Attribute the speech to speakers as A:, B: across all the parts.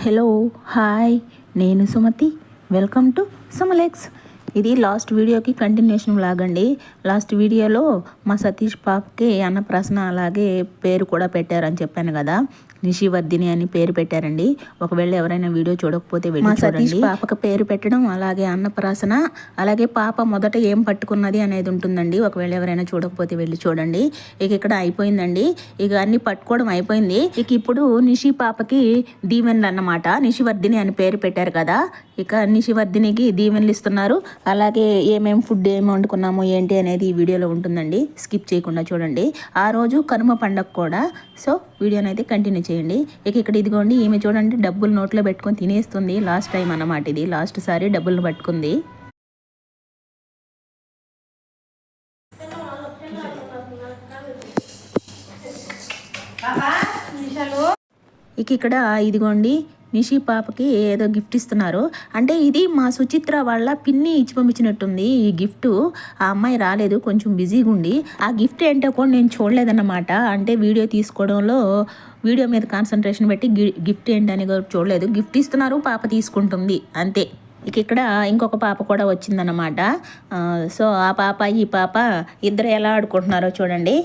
A: Hello hi. నేను Sumathi. Welcome to సుమలెక్స్. ఇది last వీడియోకి కంటిన్యూషన్ లాగండి లాస్ట్ వీడియోలో మా సతీష్ పాప్కి అన్నప్రాసన అలాగే పేరు కూడా పెట్టారని చెప్పాను కదా. నిషివర్ధిని అని పేరు పెట్టారండి. ఒకవేళ ఎవరైనా వీడియో చూడకపోతే వెళ్ళి మా సతీష్ పాపకు పేరు పెట్టడం అలాగే అన్నప్రాసన అలాగే పాప మొదట ఏం పట్టుకున్నది అనేది ఉంటుందండి. ఒకవేళ ఎవరైనా చూడకపోతే వెళ్ళి చూడండి. ఇక ఇక్కడ అయిపోయిందండి. ఇక అన్ని పట్టుకోవడం అయిపోయింది. ఇక ఇప్పుడు నిషి పాపకి దీవెనలు అన్నమాట. నిషివర్ధిని అని పేరు పెట్టారు కదా. ఇక నిషివర్ధినికి దీవెనలు ఇస్తున్నారు. అలాగే ఏమేం ఫుడ్ ఏమి వండుకున్నాము ఏంటి అనేది ఈ వీడియోలో ఉంటుందండి. స్కిప్ చేయకుండా చూడండి. ఆ రోజు కనుమ పండగ కూడా. సో వీడియోని అయితే కంటిన్యూ చేయండి. ఇక ఇక్కడ ఇదిగోండి ఈమె చూడండి డబ్బులు నోట్లో పెట్టుకొని తినేస్తుంది. లాస్ట్ టైం అన్నమాట ఇది. లాస్ట్ సారి డబ్బులు పట్టుకుంది. ఇక ఇక్కడ ఇదిగోండి నిషి పాపకి ఏదో గిఫ్ట్ ఇస్తున్నారు. అంటే ఇది మా సుచిత్ర వాళ్ళ పిన్ని ఇచ్చి పంపించినట్టుంది ఈ గిఫ్ట్. ఆ అమ్మాయి రాలేదు కొంచెం బిజీగా ఉండి ఆ గిఫ్ట్ ఏంటో కూడా నేను చూడలేదన్నమాట. అంటే వీడియో తీసుకోవడంలో వీడియో మీద కాన్సన్ట్రేషన్ పెట్టి గి- గిఫ్ట్ ఏంటని కూడా చూడలేదు. గిఫ్ట్ ఇస్తున్నారు పాప తీసుకుంటుంది. అంతే. ఇక ఇక్కడ ఇంకొక పాప కూడా వచ్చిందన్నమాట. సో ఆ పాప ఈ పాప ఇద్దరు ఎలా ఆడుకుంటున్నారో చూడండి.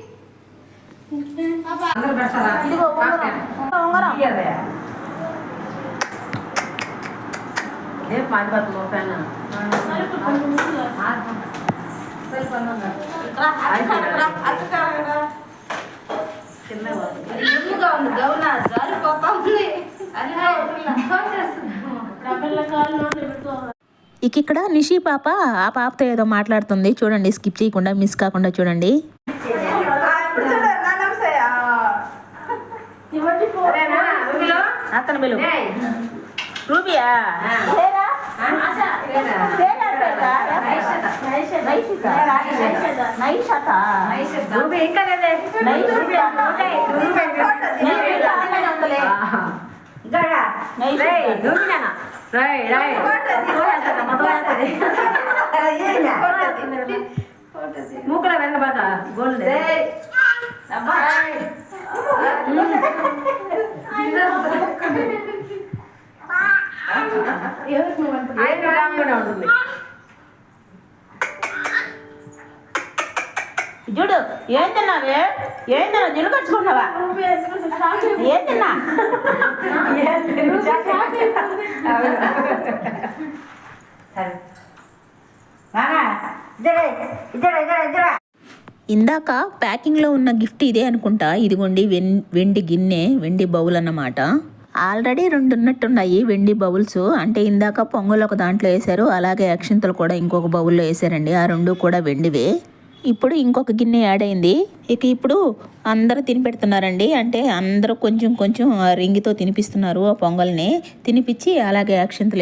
A: కూర్చో, ఇక ఇక్కడ నిషి పాప ఆ పాపతో ఏదో మాట్లాడుతుంది. చూడండి స్కిప్ చేయకుండా మిస్ కాకుండా చూడండి. అతను బిలు రూబియా పేరా? పేరా పేరా? నైషిత. నైషత. నైషిత. చూడు ఏం తిన్నావే? ఏం తిన్నా జిల్లు కట్టుకున్నావా ఏం తిన్నా? సరే. ఇద్దరే ఇద్దరే ఇద్దరే. ఇందాక ప్యాకింగ్లో ఉన్న గిఫ్ట్ ఇదే అనుకుంటా. ఇదిగోండి వెన్ వెండి గిన్నె వెండి బౌల్ అన్నమాట. ఆల్రెడీ రెండు ఉన్నట్టున్నాయి వెండి బౌల్స్. అంటే ఇందాక పొంగల్ ఒక దాంట్లో వేశారు అలాగే అక్షింతలు కూడా ఇంకొక బౌల్లో వేశారండి. ఆ రెండు కూడా వెండివే. ఇప్పుడు ఇంకొక గిన్నె యాడ్ అయింది. ఇక ఇప్పుడు అందరూ తినిపెడుతున్నారండి. అంటే అందరూ కొంచెం కొంచెం ఆ రింగితో తినిపిస్తున్నారు ఆ పొంగల్ని. తినిపించి అలాగే అక్షింతలు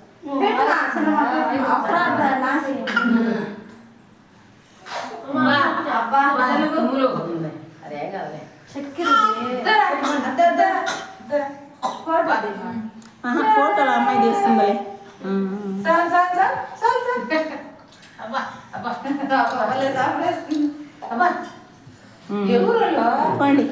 B: అదే కాదులే
A: ఆహా, ఫోటోలు అమ్మాయి తీస్తుందిలే పండి.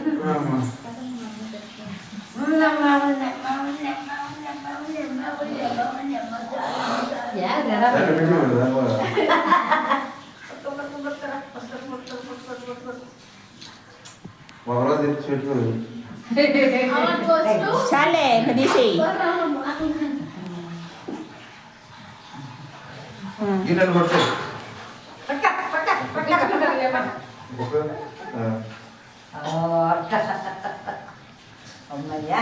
A: చాలే ఇంకా తీసేయి
C: గిన్నెలు కొట్టు ఒక, ఆ,
B: అమ్మయ్యా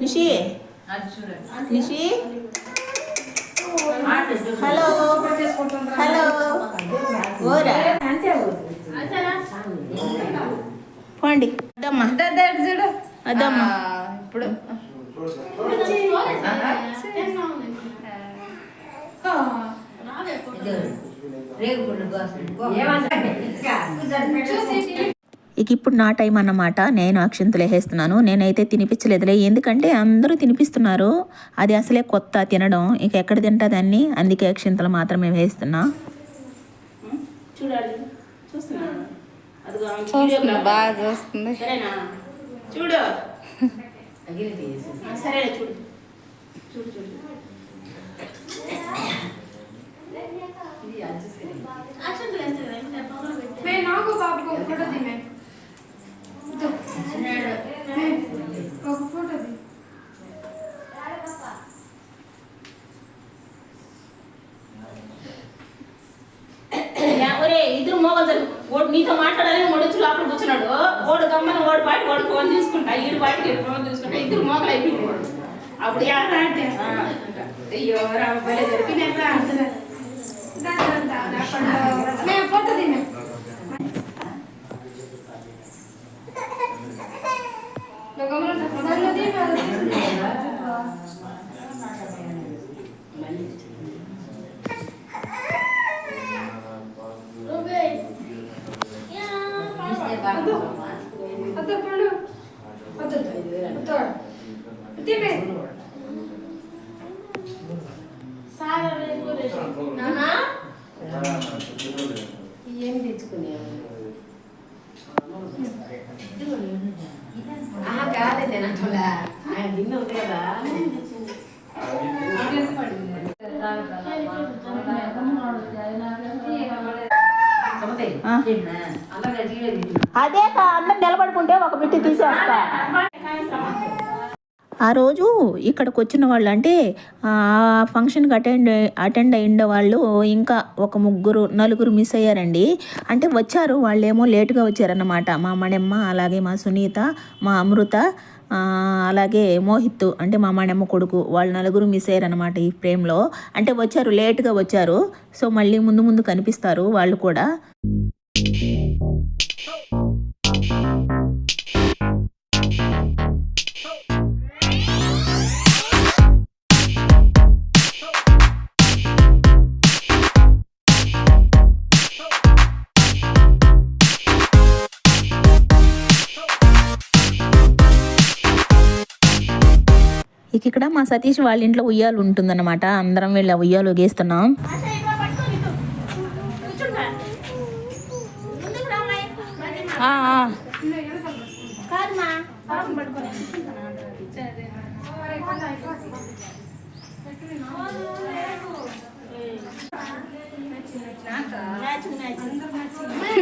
A: నిషి? నిషి? హలో. హలో. ఓరా. పోండి. అద్దమ్మా
D: చూడు.
A: అద్దమ్మా
D: ఇప్పుడు
A: ఇక ఇప్పుడు నా టైం అన్నమాట. నేను అక్షింతలు వేసేస్తున్నాను. నేనైతే తినిపించలేదులే. ఎందుకంటే అందరూ తినిపిస్తున్నారు. అది అసలే కొత్త తినడం. ఇక ఎక్కడ తింటుందని అందుకే అక్షింతలు మాత్రమే వేస్తున్నా.
D: బాగా చూస్తుంది.
E: నాకు
A: ఒక ఇద్దరు మోగలు జరుగు ఓడు నీతో మాట్లాడాలని ఓడొచ్చి లోపల కూర్చున్నాడు. ఓడు గమ్మని ఓడి పాటి వాడు ఫోన్ చూసుకుంటా ఈడు ఫోన్ చూసుకుంటా ఇద్దరు మోగలు అప్పుడు అయ్యో
B: రాబోయే Tocamos los
A: అదే అందరు నిలబడుకుంటే ఒక బిట్టి తీసేస్తా. ఆ రోజు ఇక్కడికి వచ్చిన వాళ్ళు అంటే ఆ ఫంక్షన్కి అటెండ్ అటెండ్ అయ్యిండే వాళ్ళు ఇంకా ఒక ముగ్గురు నలుగురు మిస్ అయ్యారండి. అంటే వచ్చారు వాళ్ళేమో లేటుగా వచ్చారన్నమాట. మా మణెమ్మ అలాగే మా సునీత మా అమృత అలాగే మోహిత్ అంటే మా మణెమ్మ కొడుకు వాళ్ళు నలుగురు మిస్ అయ్యారన్నమాట ఈ ఫ్రేమ్లో. అంటే వచ్చారు లేటుగా వచ్చారు. సో మళ్ళీ ముందు ముందు కనిపిస్తారు వాళ్ళు కూడా. మా సతీష్ వాళ్ళ ఇంట్లో ఉయ్యాలు ఉంటుందన్నమాట. అందరం వెళ్ళి ఆ ఉయ్యాలు గేస్తున్నాం
D: ఆ, ఆ.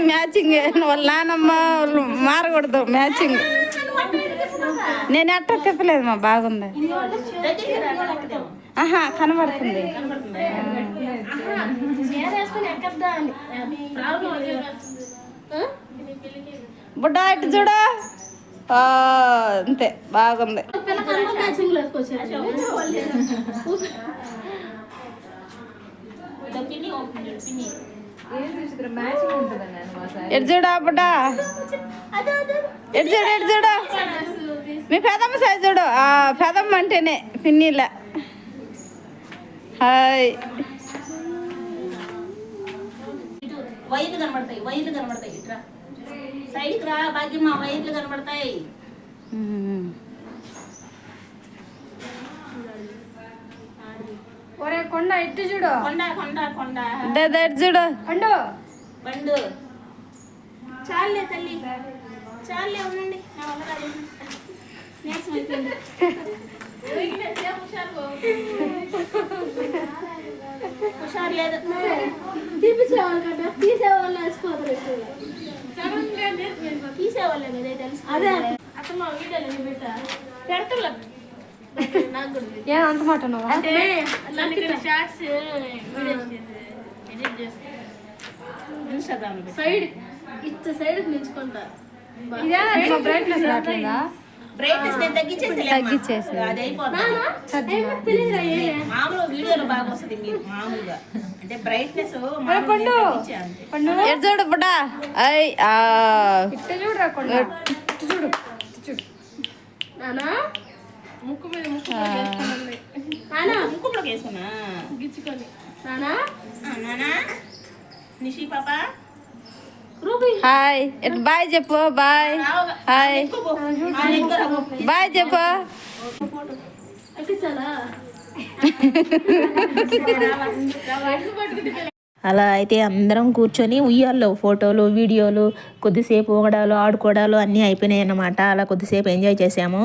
D: మ్యాచింగ్ వాళ్ళ నానమ్మ వాళ్ళు మారకూడదు. మ్యాచింగ్ నేను ఎట్ట చెప్పలేదు మా బాగుంది. ఆహా కనబడుతుంది. బుడ్డ ఇటు చూడ. అంతే బాగుంది. ఎటు చూడ బుడ్డ ఎటు చూడు ఎటు చూడు? మీ పెదమ్మ సైజ్ చూడు. ఆ, పెదమ్మ అంటేనే పిన్నిలా. హాయ్.
A: వైర్లు కనబడతాయి వైర్లు కనబడతాయి. ఇట్రా. సైడ్కి రా భాగ్యమ్మ వైర్లు కనబడతాయి
E: ఒరే కొండ ఎట్టు చూడు.
A: కొండ కొండ కొండ.
D: దా, దా, ఇటు చూడు.
E: పండు.
A: బండు చాలే తల్లి. చాలే ఉండండి. నా వల్ల కాదు. నీరసం అయిపోయింది. హుషారు లేదు.
E: తీపిచ్చేవాళ్ళు కదా తీసేవాళ్ళు వేసుకోవాలి
A: తీసేవాళ్ళే కదా తెలుసు.
E: అదే.
A: అసలు మా వీడియోలు పెట్టా పెడతా
E: ఏం అంత మాట నువ్వు
A: అంటే షార్ట్స్ ఎడిట్ చేసి ఇన్స్టాగ్రామ్ సైడ్ ఇచ్చే సైడ్ నిల్చుకుంటా
E: ఇదే బ్రైట్నెస్ రావట్లేదా?
A: బ్రైట్నెస్ నేను తగ్గించేసి
D: తగ్గించేసి.
A: అది అయిపోతుంది
E: తెలియదురా ఏ?
A: మామూలు వీడియోలో బాగా వస్తుంది మీరు మామూలుగా. అంటే బ్రైట్నెస్
E: పండు. పండు.
D: ఎటు చూడు బుడ్డా ఆ.
E: ఇట్ట చూడురా కొండ. ఇట్టు చూడు. ఇట్టు చూడు. నానా? ముక్కు మీద ముక్కు నానా
A: వేసుకున్నా
E: గిచ్చుకొని. నానా?
A: ఆ, నానా? నిషి పాప?
D: హాయ్. బాయ్ చెప్పు బాయ్. హాయ్. బాయ్ చెప్పు.
A: అలా అయితే అందరం కూర్చొని ఉయ్యాల్లో ఫోటోలు వీడియోలు కొద్దిసేపు ఊగడాలు ఆడుకోవడాలు అన్నీ అయిపోయినాయి అన్నమాట. అలా కొద్దిసేపు ఎంజాయ్ చేసాము.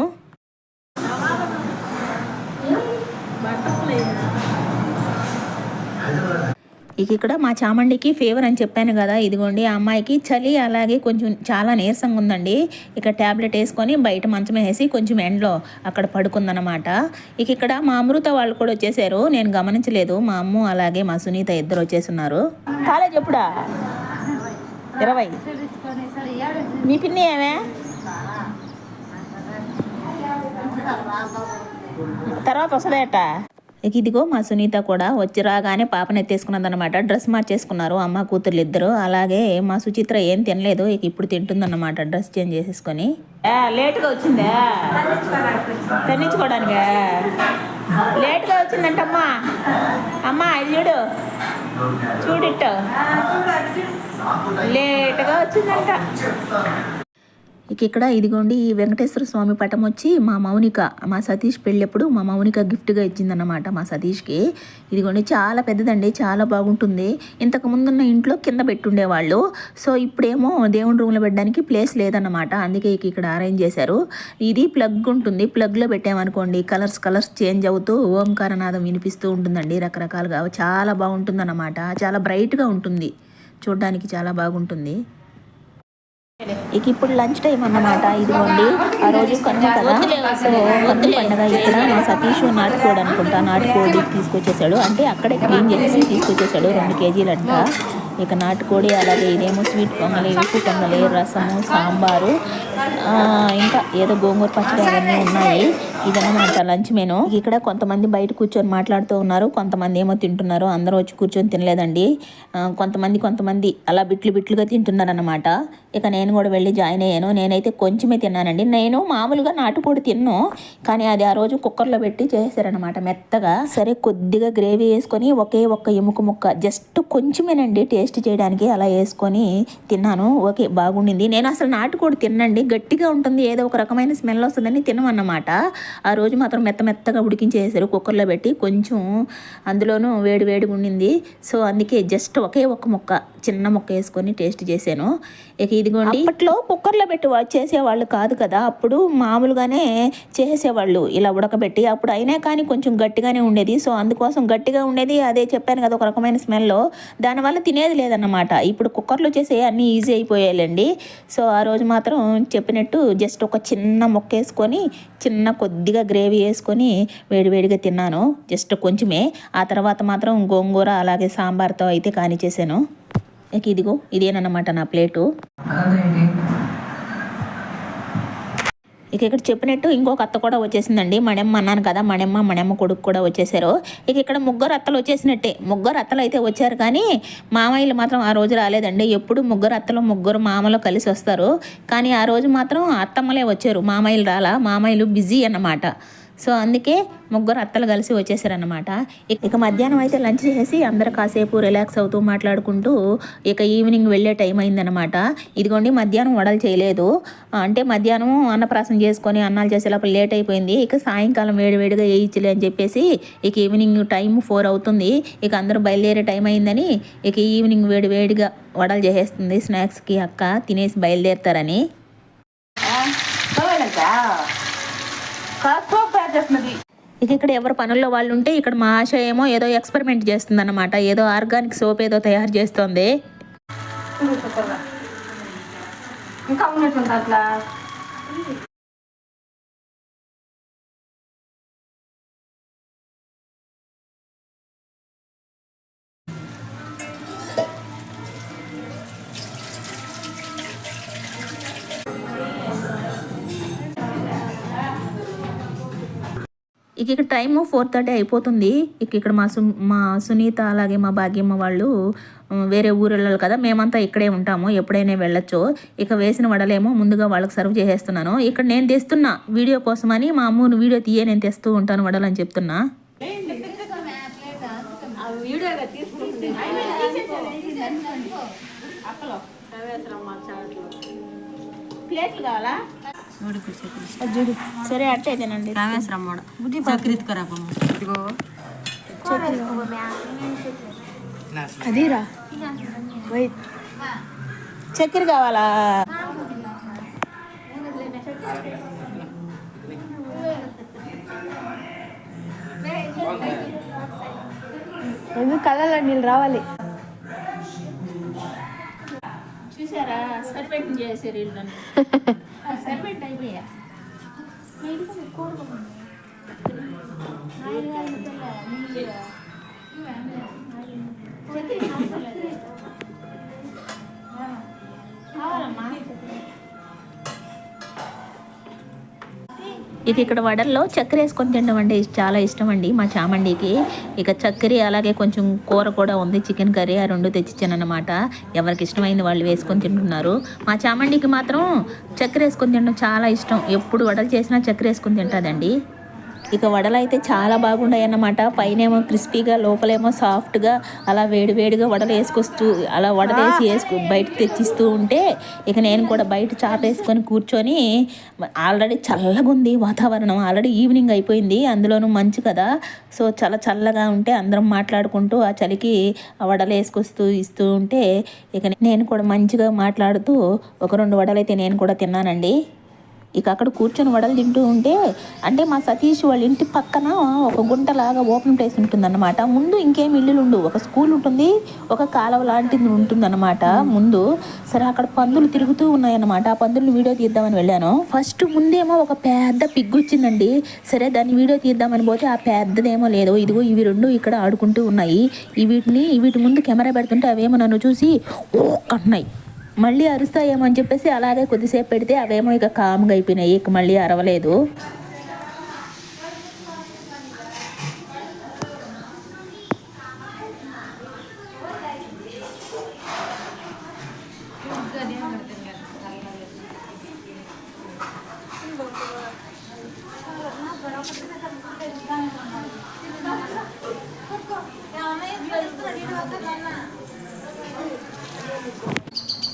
A: ఇక ఇక్కడ మా చామండికి ఫీవర్ అని చెప్పాను కదా ఇదిగోండి ఆ అమ్మాయికి చలి అలాగే కొంచెం చాలా నీరసంగా ఉందండి. ఇక ట్యాబ్లెట్ వేసుకొని బయట మంచం వేసి కొంచెం ఎండలో అక్కడ పడుకుందనమాట ఇక ఇక్కడ మా అమృత వాళ్ళు కూడా వచ్చేసారు. నేను గమనించలేదు. మా అమ్మ అలాగే మా సునీత ఇద్దరు వచ్చేసున్నారు. కాలేజ్ ఎప్పుడా? ఇరవై. మీ పిన్ని ఏమే? తర్వాత వస్తుందేట. ఇక ఇదిగో మా సునీత కూడా వచ్చి రాగానే పాపను ఎత్తేసుకున్నదనమాట డ్రెస్ మార్చేసుకున్నారు అమ్మ కూతుర్లు ఇద్దరు అలాగే మా సుచిత్ర ఏం తినలేదు ఇక ఇప్పుడు తింటుందన్నమాట డ్రెస్ చేంజ్ చేసేసుకొని. లేట్గా వచ్చిందా? తెన్నించుకోవడానికా లేట్గా వచ్చిందంటమ్మా. అమ్మా చూడు. చూడిట్టు లేట్గా వచ్చిందంట. ఇక ఇక్కడ ఇదిగోండి ఈ వెంకటేశ్వర స్వామి పటం వచ్చి మా మౌనిక మా సతీష్ పెళ్ళప్పుడు మా మౌనిక గిఫ్ట్గా ఇచ్చిందన్నమాట మా సతీష్కి. ఇదిగోండి చాలా పెద్దదండి చాలా బాగుంటుంది. ఇంతకు ముందున్న ఇంట్లో కింద పెట్టుండేవాళ్ళు. సో ఇప్పుడేమో దేవుని రూమ్లో పెట్టడానికి ప్లేస్ లేదన్నమాట. అందుకే ఇక ఇక్కడ అరేంజ్ చేశారు. ఇది ప్లగ్ ఉంటుంది ప్లగ్లో పెట్టామనుకోండి కలర్స్ కలర్స్ చేంజ్ అవుతూ ఓంకారనాదం వినిపిస్తూ ఉంటుందండి రకరకాలుగా. చాలా బాగుంటుందన్నమాట చాలా బ్రైట్గా ఉంటుంది. చూడడానికి చాలా బాగుంటుంది. ఇక ఇప్పుడు లంచ్ టైం అన్నమాట. ఇదిగోండి ఆ రోజు కన్ను కదా. సో కన్ను పండగ ఇక్కడ మా సతీష్ నాటుకోడు అనుకుంటా. నాటుకోడి తీసుకొచ్చేసాడు. అంటే అక్కడే క్లీన్ చేసి తీసుకొచ్చేసాడు రెండు కేజీలంట ఇక నాటుకోడి అలాగే ఇదేమో స్వీట్ పొంగలి ఉప్పు పొంగలి రసము సాంబారు ఆ, ఇంకా ఏదో గోంగూర పచ్చడి అవన్నీ ఉన్నాయి. ఇదన్నమాట లంచ్ మెను. ఇక్కడ కొంతమంది బయట కూర్చొని మాట్లాడుతూ ఉన్నారు. కొంతమంది ఏమో తింటున్నారు. అందరూ వచ్చి కూర్చొని తినలేదండి. కొంతమంది కొంతమంది అలా బిట్లు బిట్లుగా తింటున్నారనమాట ఇక నేను కూడా వెళ్ళి జాయిన్ అయ్యాను. నేనైతే కొంచెమే తిన్నానండి. నేను మామూలుగా నాటుకోడి తిన్ను. కానీ అది ఆ రోజు కుక్కర్లో పెట్టి చేశారనమాట మెత్తగా. సరే కొద్దిగా గ్రేవీ వేసుకొని ఒకే ఒక్క ఎముక ముక్క జస్ట్ కొంచెమేనండి టేస్ట్ చేయడానికి అలా వేసుకొని తిన్నాను. ఓకే బాగుండింది. నేను అసలు నాటుకోడి తిన్నండి. గట్టిగా ఉంటుంది. ఏదో ఒక రకమైన స్మెల్ వస్తుందని తినమన్నమాట. ఆ రోజు మాత్రం మెత్త మెత్తగా ఉడికించేసారు కుక్కర్లో పెట్టి. కొంచెం అందులోనూ వేడి వేడిగా ఉండింది. సో అందుకే జస్ట్ ఒకే ఒక్క ముక్క చిన్న ముక్క వేసుకొని టేస్ట్ చేశాను. ఇక ఇదిగోండి. అప్పట్లో కుక్కర్లో పెట్టి చేసేవాళ్ళు కాదు కదా. అప్పుడు మామూలుగానే చేసేవాళ్ళు ఇలా ఉడకబెట్టి. అప్పుడు అయినా కానీ కొంచెం గట్టిగానే ఉండేది. సో అందుకోసం గట్టిగా ఉండేది. అదే చెప్పాను కదా ఒక రకమైన స్మెల్లో. దానివల్ల తినేది లేదన్నమాట. ఇప్పుడు కుక్కర్లో చేసే అన్నీ ఈజీ అయిపోయాయండి సో ఆ రోజు మాత్రం చెప్పినట్టు జస్ట్ ఒక చిన్న మొక్క వేసుకొని చిన్న కొద్దిగా గ్రేవీ వేసుకొని వేడివేడిగా తిన్నాను. జస్ట్ కొంచెమే. ఆ తర్వాత మాత్రం గోంగూర అలాగే సాంబార్తో అయితే కానిచేసాను ఇక ఇదిగో ఇదేనన్నమాట నా ప్లేటు. ఇక ఇక్కడ చెప్పినట్టు ఇంకొక అత్త కూడా వచ్చేసిందండి. మణెమ్మ అన్నాను కదా మణెమ్మ మణెమ్మ కొడుకు కూడా వచ్చేసారు. ఇక ఇక్కడ ముగ్గురు అత్తలు వచ్చేసినట్టే. ముగ్గురు అత్తలు అయితే వచ్చారు కానీ మామయ్యలు మాత్రం ఆ రోజు రాలేదండి. ఎప్పుడు ముగ్గురు అత్తలు ముగ్గురు మామలు కలిసి వస్తారు. కానీ ఆ రోజు మాత్రం అత్తమ్మలే వచ్చారు. మామయ్యలు రాలా మామయ్యలు బిజీ అన్నమాట. సో అందుకే ముగ్గురు అత్తలు కలిసి వచ్చేసారనమాట ఇక మధ్యాహ్నం అయితే లంచ్ చేసి అందరు కాసేపు రిలాక్స్ అవుతూ మాట్లాడుకుంటూ ఇక ఈవినింగ్ వెళ్ళే టైం అయిందనమాట ఇదిగోండి మధ్యాహ్నం వడలు చేయలేదు. అంటే మధ్యాహ్నం అన్నప్రాసం చేసుకొని అన్నాలు చేసే లేట్ అయిపోయింది. ఇక సాయంకాలం వేడివేడిగా వేయించలే అని చెప్పేసి ఇక ఈవినింగ్ టైం ఫోర్ అవుతుంది. ఇక అందరూ బయలుదేరే టైం అయిందని ఇక ఈవినింగ్ వేడి వేడిగా వడలు చేసేస్తుంది స్నాక్స్కి అక్క తినేసి బయలుదేరుతారని. ఇక ఇక్కడ ఎవరు పనుల్లో వాళ్ళు ఉంటే ఇక్కడ మా ఆశ ఏమో ఏదో ఎక్స్పెరిమెంట్ చేస్తుంది ఏదో ఆర్గానిక్ సోప్ ఏదో తయారు చేస్తుంది.
E: ఇంకా అట్లా?
A: ఇక ఇక్కడ టైము ఫోర్ థర్టీ అయిపోతుంది ఇక ఇక్కడ మా సు మా సునీత అలాగే మా భాగ్యమ్మ వాళ్ళు వేరే ఊరు వెళ్ళాలి కదా మేమంతా ఇక్కడే ఉంటాము ఎప్పుడైనా వెళ్ళొచ్చు ఇక వేసిన వడలేమో ముందుగా వాళ్ళకి సర్వ్ చేసేస్తున్నాను ఇక్కడ నేను తెస్తున్నా వీడియో కోసమని మా అమ్మను వీడియో తీయే నేను తెస్తూ ఉంటాను వడలు అని చెప్తున్నా ప్లేట్లు కావాలా సరే అట్టే తినండి
E: అదిరా.
A: చక్కెర కావాలా?
E: ఎందుకు కళ్ళలో నీళ్ళు రావాలి?
A: చూసారా? సరిపెట్టి చేసారు వీళ్ళు సరిపెట్టి అయిపోయా ఇక ఇక్కడ వడల్లో చక్కెర వేసుకొని తినడం అంటే చాలా ఇష్టం అండి. మా చామండికి ఇక చక్కెర అలాగే కొంచెం కూర కూడా ఉంది చికెన్ కర్రీ ఆ రెండు తెచ్చిచ్చానమాట ఎవరికి ఇష్టమైన వాళ్ళు వేసుకొని తింటున్నారు. మా చామండికి మాత్రం చక్కెర వేసుకొని తినడం చాలా ఇష్టం. ఎప్పుడు వడలు చేసినా చక్కెర వేసుకొని తింటుందండి. ఇక వడలు అయితే చాలా బాగున్నాయి అన్నమాట పైనేమో క్రిస్పీగా లోపలేమో సాఫ్ట్గా అలా వేడి వేడిగా వడలు వేసుకొస్తూ అలా వడలు వేసి వేసుకు బయట తెచ్చిస్తూ ఉంటే ఇక నేను కూడా బయట చాపేసుకొని కూర్చొని ఆల్రెడీ చల్లగా ఉంది వాతావరణం. ఆల్రెడీ ఈవినింగ్ అయిపోయింది. అందులోనూ మంచు కదా. సో చాలా చల్లగా ఉంటే అందరం మాట్లాడుకుంటూ ఆ చలికి ఆ వడలు వేసుకొస్తూ ఇస్తూ ఉంటే ఇక నేను కూడా మంచిగా మాట్లాడుతూ ఒక రెండు వడలు అయితే నేను కూడా తిన్నానండి. ఇక అక్కడ కూర్చొని వడలు తింటూ ఉంటే అంటే మా సతీష్ వాళ్ళ ఇంటి పక్కన ఒక గుంటలాగా ఓపెన్ ప్లేస్ ఉంటుందన్నమాట. ముందు ఇంకేం ఇల్లులు ఉండు ఒక స్కూల్ ఉంటుంది ఒక కాలువ లాంటిది ఉంటుందన్నమాట. ముందు సరే అక్కడ పందులు తిరుగుతూ ఉన్నాయన్నమాట. ఆ పందులను వీడియో తీద్దామని వెళ్ళాను. ఫస్ట్ ముందేమో ఒక పెద్ద పిగ్గు వచ్చిందండి. సరే దాన్ని వీడియో తీద్దామని పోతే ఆ పెద్దదేమో లేదు. ఇదిగో ఇవి రెండు ఇక్కడ ఆడుకుంటూ ఉన్నాయి. వీటిని వీటి ముందు కెమెరా పెడుతుంటే అవేమో నన్ను చూసి ఓ కన్నాయి మళ్ళీ అరుస్తాయేమో అని చెప్పేసి అలాగే కొద్దిసేపు పెడితే అవేమో ఇక కామ్గా అయిపోయినాయి. ఇక మళ్ళీ అరవలేదు.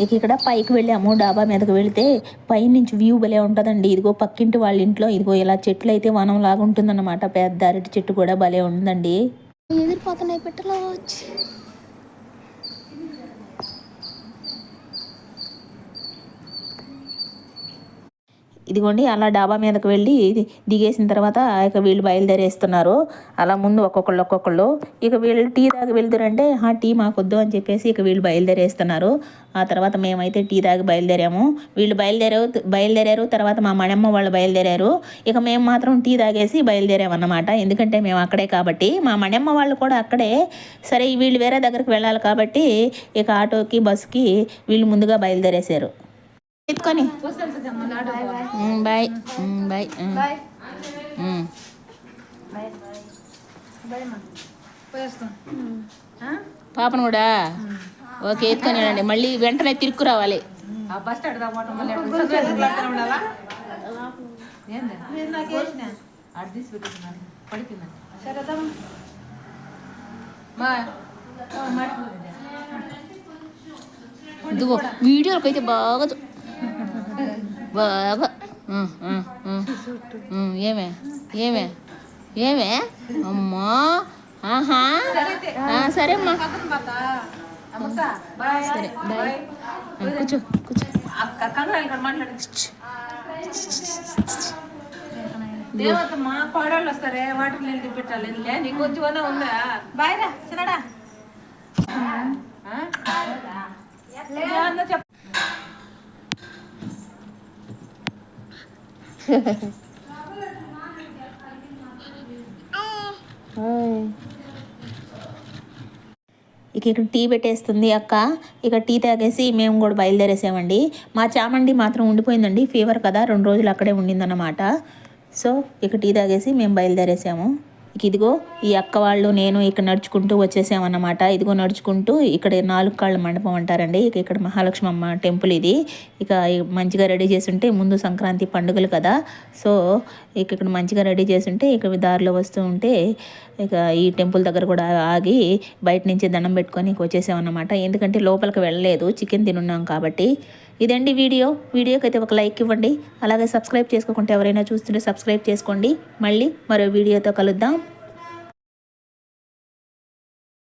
A: ఇక ఇక్కడ పైకి వెళ్ళాము డాబా మీదకి వెళితే పైనుంచి వ్యూ భలే ఉంటుందండి. ఇదిగో పక్కింటి వాళ్ళ ఇంట్లో ఇదిగో ఇలా చెట్లు అయితే వనం లాగా ఉంటుందన్నమాట. పెద్ద అరటి చెట్టు కూడా భలే ఉందండి.
E: ఎదిరిపోతున్నాయి పెట్టలో
A: ఇదిగోండి అలా డాబా మీదకి వెళ్ళి దిగేసిన తర్వాత ఇక వీళ్ళు బయలుదేరేస్తున్నారు. అలా ముందు ఒక్కొక్కళ్ళు ఒక్కొక్కళ్ళు. ఇక వీళ్ళు టీ దాకా వెళ్తురంటే ఆ టీ మాకొద్దు అని చెప్పేసి ఇక వీళ్ళు బయలుదేరేస్తున్నారు. ఆ తర్వాత మేమైతే టీ దాకా బయలుదేరాము. వీళ్ళు బయలుదేరారు బయలుదేరారు తర్వాత మా మణమ్మ వాళ్ళు బయలుదేరారు. ఇక మేము మాత్రం టీ తాగేసి బయలుదేరామన్నమాట. ఎందుకంటే మేము అక్కడే కాబట్టి. మా మణమ్మ వాళ్ళు కూడా అక్కడే. సరే వీళ్ళు వేరే దగ్గరికి వెళ్ళాలి కాబట్టి ఇక ఆటోకి బస్సుకి వీళ్ళు ముందుగా బయలుదేరేశారు. ఎత్తుకొని. బాయ్. బాయ్. పాపను కూడా? ఓకే ఎత్తుకొని వెళ్ళండి మళ్ళీ వెంటనే తిరుక్కు రావాలి. వీడియోకి అయితే బాగా ఉం, ఏమే ఏమే ఏమే? అమ్మా. ఆహా. సరే అమ్మా సరే బాయ్. ఆ, కూర్చో కూర్చో.
B: దేవతమ్మా కోడళ్ళు వస్తారే? వాటర్ నీళ్ళు తిప్పించాలి. నీకు కొంచెం ఉందా? బాయ్ రా చిన్నడా చెప్ప.
A: ఇక ఇక్కడ టీ పెట్టేస్తుంది అక్క. ఇక టీ తాగేసి మేము కూడా బయలుదేరేసామండి. మా చామండి మాత్రం ఉండిపోయిందండి. ఫీవర్ కదా రెండు రోజులు అక్కడే ఉండిందన్నమాట. సో ఇక టీ తాగేసి మేము బయలుదేరేసాము. ఇదిగో ఈ అక్క వాళ్ళు నేను ఇక్కడ నడుచుకుంటూ వచ్చేసామన్నమాట. ఇదిగో నడుచుకుంటూ ఇక్కడ నాలుగు కాళ్ళ మండపం అంటారండి. ఇక ఇక్కడ మహాలక్ష్మి అమ్మ టెంపుల్ ఇది. ఇక మంచిగా రెడీ చేస్తుంటే ముందు సంక్రాంతి పండుగలు కదా. సో ఇక ఇక్కడ మంచిగా రెడీ చేస్తుంటే ఇక దారిలో వస్తూ ఉంటే ఇక ఈ టెంపుల్ దగ్గర కూడా ఆగి బయట నుంచి దండం పెట్టుకొని ఇక వచ్చేసామన్నమాట. ఎందుకంటే లోపలికి వెళ్ళలేదు. చికెన్ తినున్నాం కాబట్టి. ఇదండి వీడియో. వీడియోకి అయితే ఒక లైక్ ఇవ్వండి. అలాగే సబ్స్క్రైబ్ చేసుకోకుంటే ఎవరైనా చూస్తుంటే సబ్స్క్రైబ్ చేసుకోండి. మళ్ళీ మరో వీడియోతో కలుద్దాం.